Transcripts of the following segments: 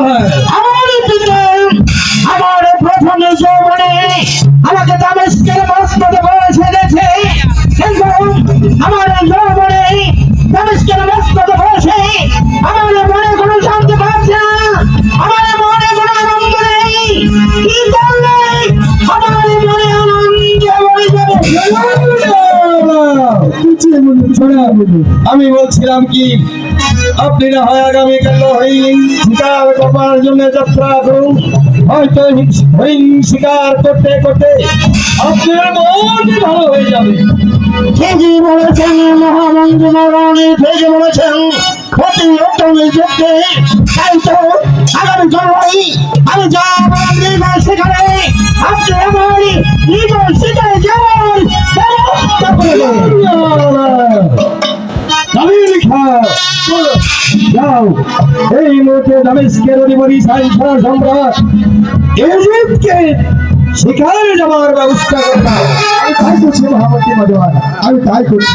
হয়। আমার পিতা আমার প্রথম যৌবনে আমাকে দামেস্কের আমি বলছিলাম কি আপনি না হয় আগামীকাল শিকার করবার জন্য যাত্রা করুন। হয়তো হরিণ শিকার করতে করতে আপনার মন ভালো হয়ে যাবে। ঠিকই বলেছেন মহামন্ত্রী ঠিকই তাই তো আগামী জন্মই আমি যা বললাম সেখানে। আপনি আমার নিজ যাও এই মুহূর্তে দামেস্কের অধিপতি সাইন্সার সম্রাট ইজিপ্টকে শিকারে যাওয়ার ব্যবস্থা করতে। আমি তাই করছি মহামন্ত্রী মজোয়ার আমি তাই করছি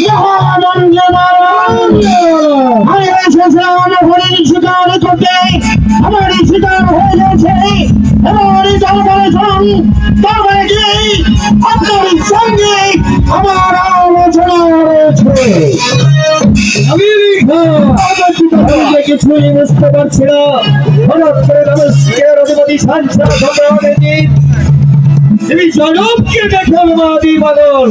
মহানন্দ আমি এসেছিলাম হরিণ শিকার করতে আমার শিকার হয়ে গেছে এবার শুনুন দরবারে গিয়ে আপনার আমার আলোচনা রয়েছে আমি কিছুই বুঝতে পারছি না হঠাৎ করে দামেস্কের অধিপতি মাদি বাদল।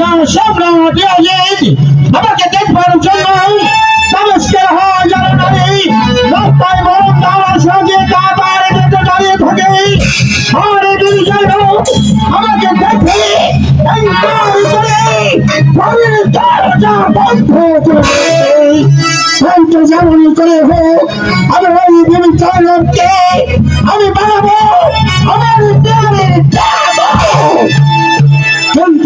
শানশাহ সম্রাট ইয়াজিদ আমাকে দেখবার জন্য দামেস্কের হাজার নারী রাস্তায় বরং দেওয়ার সঙ্গে কাতারে বেঁধে দাঁড়িয়ে থাকে। আর এই বিজয় আমাকে দেখে এই কার করে ঘরের দরজা বন্ধ করে হোক, আমি ওই আমার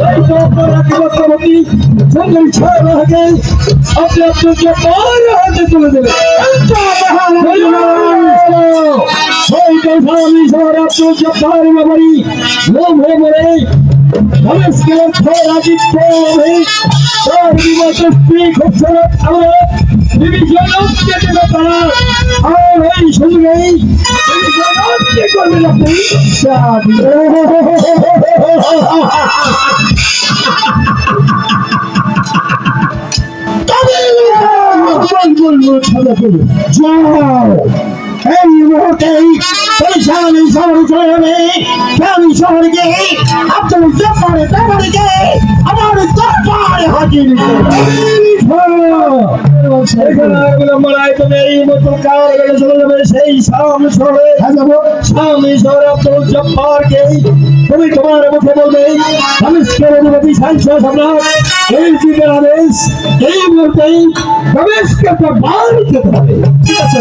এই তো আপনার একমাত্র বাকি সুন্দরী ছেলে হাতে আপনি আব্দুল জব্বার হাতে তুলে দেবেন ওই তো স্বামী আব্দুল জব্বার ব্যাপারী লোভে মরে মানুষকে লক্ষ্য তার বিগত স্ত্রী খুবসুরত হবে বিবি জনককে তারা এই সঙ্গেই বিবি জনককে আপনি বলব ছলে পড়ে যাও এই মুহূর্তেই পরিশানি শহর চলে যাবে। আমি শহরে গিয়ে আব্দুল জব্বারে তাবারিকে আমার দরবারে হাজির তুমি এই হ্যাঁ তুমি তোমার মুখে বলবে মানুষের অনুমতি সাংসদ সম্রাট এই যুগের আদেশ এই মুহূর্তেই রমেশকে তো বার যেতে হবে। ঠিক আছে?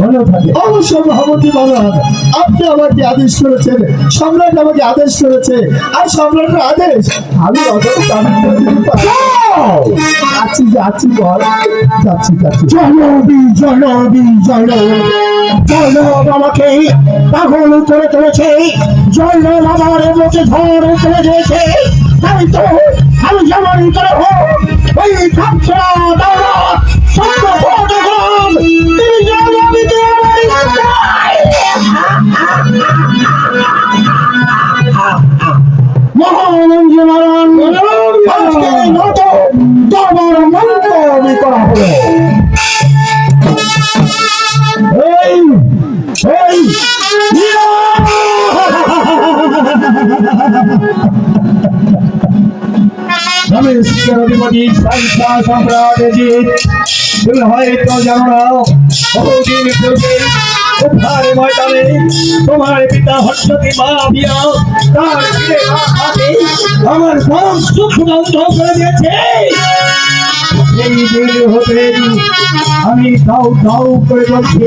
মনে থাকে। অবশ্য মহামন্ত্রী মহারাজ আপনি আমাকে আদেশ করেছেন সম্রাট আমাকে আদেশ করেছে আর সম্রাটের আদেশ আমি পারি। যাচ্ছি বল যাচ্ছি যাচ্ছি। জনবি জনবি জন আমাকে পাগল করে তুলেছে জনব আমার মুখে ধরে তুলে দিয়েছে। তাই তো আমি যেমন করে হোক ওই দাঁড়া আমার বংশ ক্ষুধান্ত করে দিয়েছে। আমি দাও দাও করে বলছি,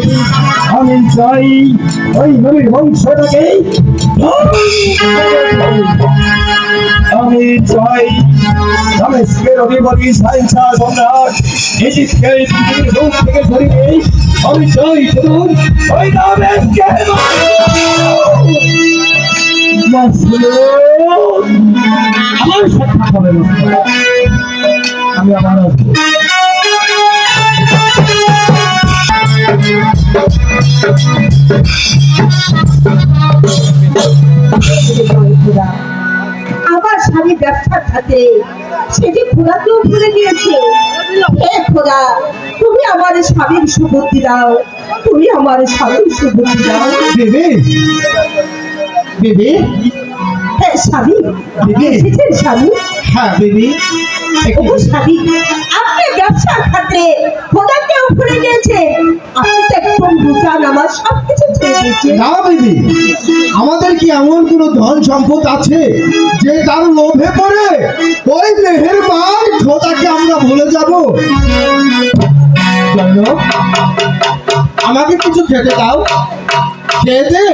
আমি চাই ওই নবীর বংশটাকে আমি চাই। রমেশকের অধিপতি সাইন্সা সম্রাট ইজিপ্টকে পৃথিবীর রূপ থেকে সরিয়ে আমি চাই শুধু ওই মাসলুম আমার সাথে হবে আমি আবার আসব। খোদা। আমার স্বামী ব্যবসার খাতে। সেটি খোদাকেও ভুলে গিয়েছে হে খোদা তুমি আমার স্বামীর সুবুদ্ধি দাও তুমি আমার স্বামীর সুবুদ্ধি দাও। দেবে দেবে হ্যাঁ স্বামী স্বামী? হ্যাঁ বেবি। আপনি ব্যবসার ভুলে গিয়েছে আপনি তো একদম নামাজ সব কিছু ছেড়ে দিয়েছেন। না বেবি আমাদের কি এমন কোনো ধন সম্পদ আছে যে তার লোভে পড়ে? ওই মেহেরবান খোদাকে আমরা ভুলে যাব। আমাকে কিছু খেতে দাও। খেয়ে দে।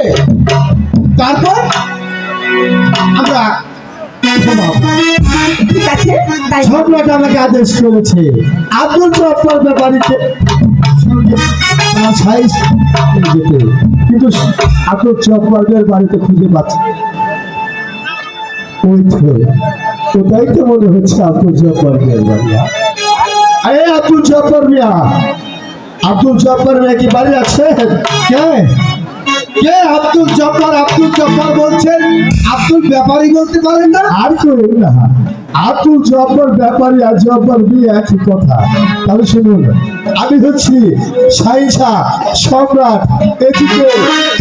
তারপর আমরা জব্বার খুঁজে পাচ্ছি। ওই মনে হচ্ছে আব্দুল জব্বারের বাড়ি। আরে আব্দুল জব্বার মিয়া, আব্দুল জব্বার মিয়া কি বাড়ি আছে? কে? কে আব্দুল জব্বার? আব্দুল জব্বার বলছেন আব্দুল ব্যাপারী বলতে পারেন না? আর করুন না। আব্দুল জব্বার ব্যাপারী আর জব্বার বিয়ে একই কথা। তাহলে শুনুন আমি হচ্ছি সাইসা সম্রাট এদিকে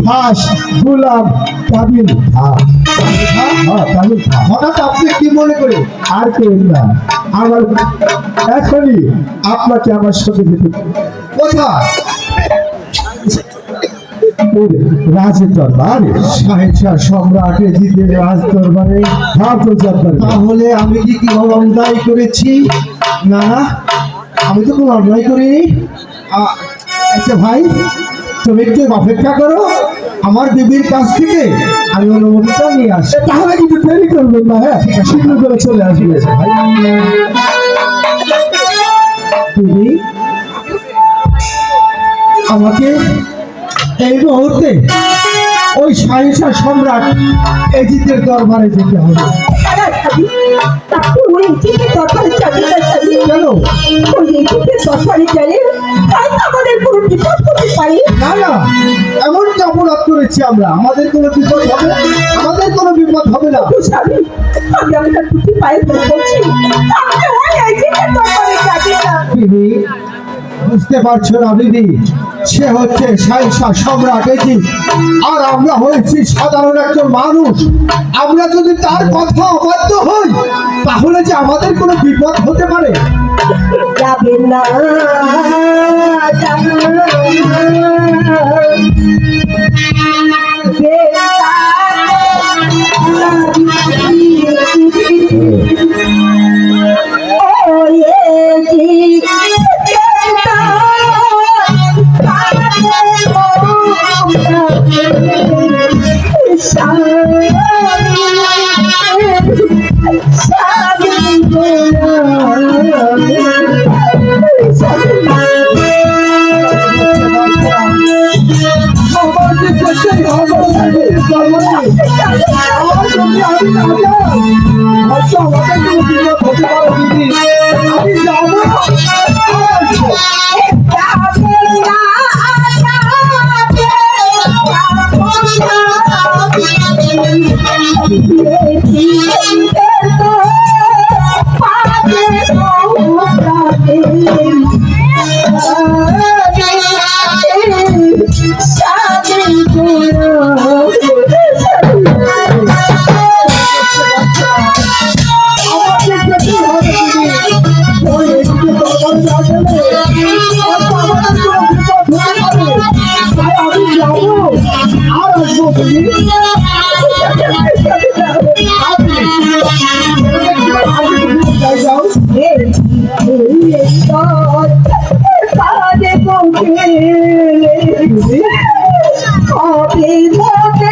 খাস গুলাম খা। হ্যাঁ, খা। হঠাৎ আপনি কি মনে করে আর করুন না। আমার এখনই আপনাকে আমার সাথে যেতে ওই রাজ দরবারে সাহেব সম্রাট এজিদের রাজ দরবারে ভারত দরবারে তাহলে আমি কি কি অন্যায় করেছি? না না আমি তো কোনো অন্যায় করিনি। আচ্ছা ভাই তুমি একটু অপেক্ষা করো। আমার বিবির কাছ থেকে আমি অনুমতিটা নিয়ে আসি। তাহলে কিন্তু দেরি করবেন না হ্যাঁ? শীঘ্র করে চলে আসবে। বিবি আমাকে এই মুহূর্তে ওই সাহিংসা সম্রাট এজিতের দরবারে যেতে হবে। না কেন? না না এমন কি অপরাধ করেছি আমরা। আমাদের কোনো বিপদ হবে? আমাদের কোনো বিপদ হবে না। আমি আপনার দুটি পায়ে বলছি বুঝতে পারছ না বিবি সে হচ্ছে সাইসা সম্রাট এজি আর আমরা হয়েছি সাধারণ একজন মানুষ। আমরা যদি তার কথা অবাধ্য হই, তাহলে যে আমাদের কোনো বিপদ হতে পারে? না। আমি যাব হাতে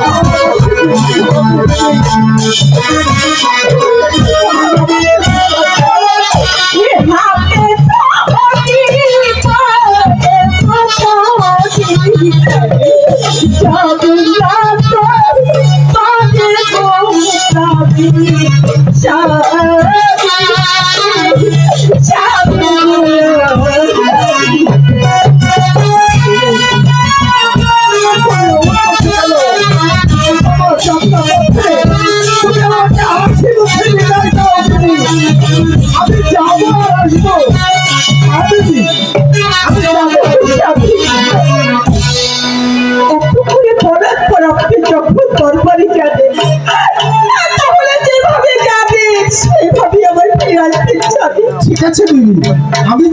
আমার চাপটা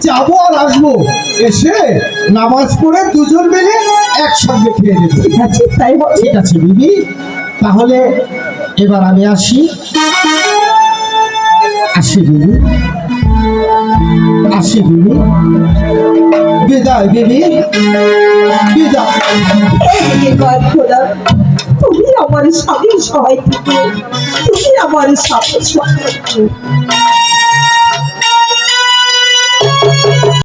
যাব আর আসব। এসে নামাজ পড়ে দুজন মিলে একসঙ্গে খেয়ে নেব। ঠিক আছে? তাই ঠিক আছে বিবি তাহলে এবার আমি আসি। আসি বিবি আসি বিবি বিদায় বিবি বিদায়। তুমি আমার স্বামীর সহায় তুমি আমার স্বামীর সহায়।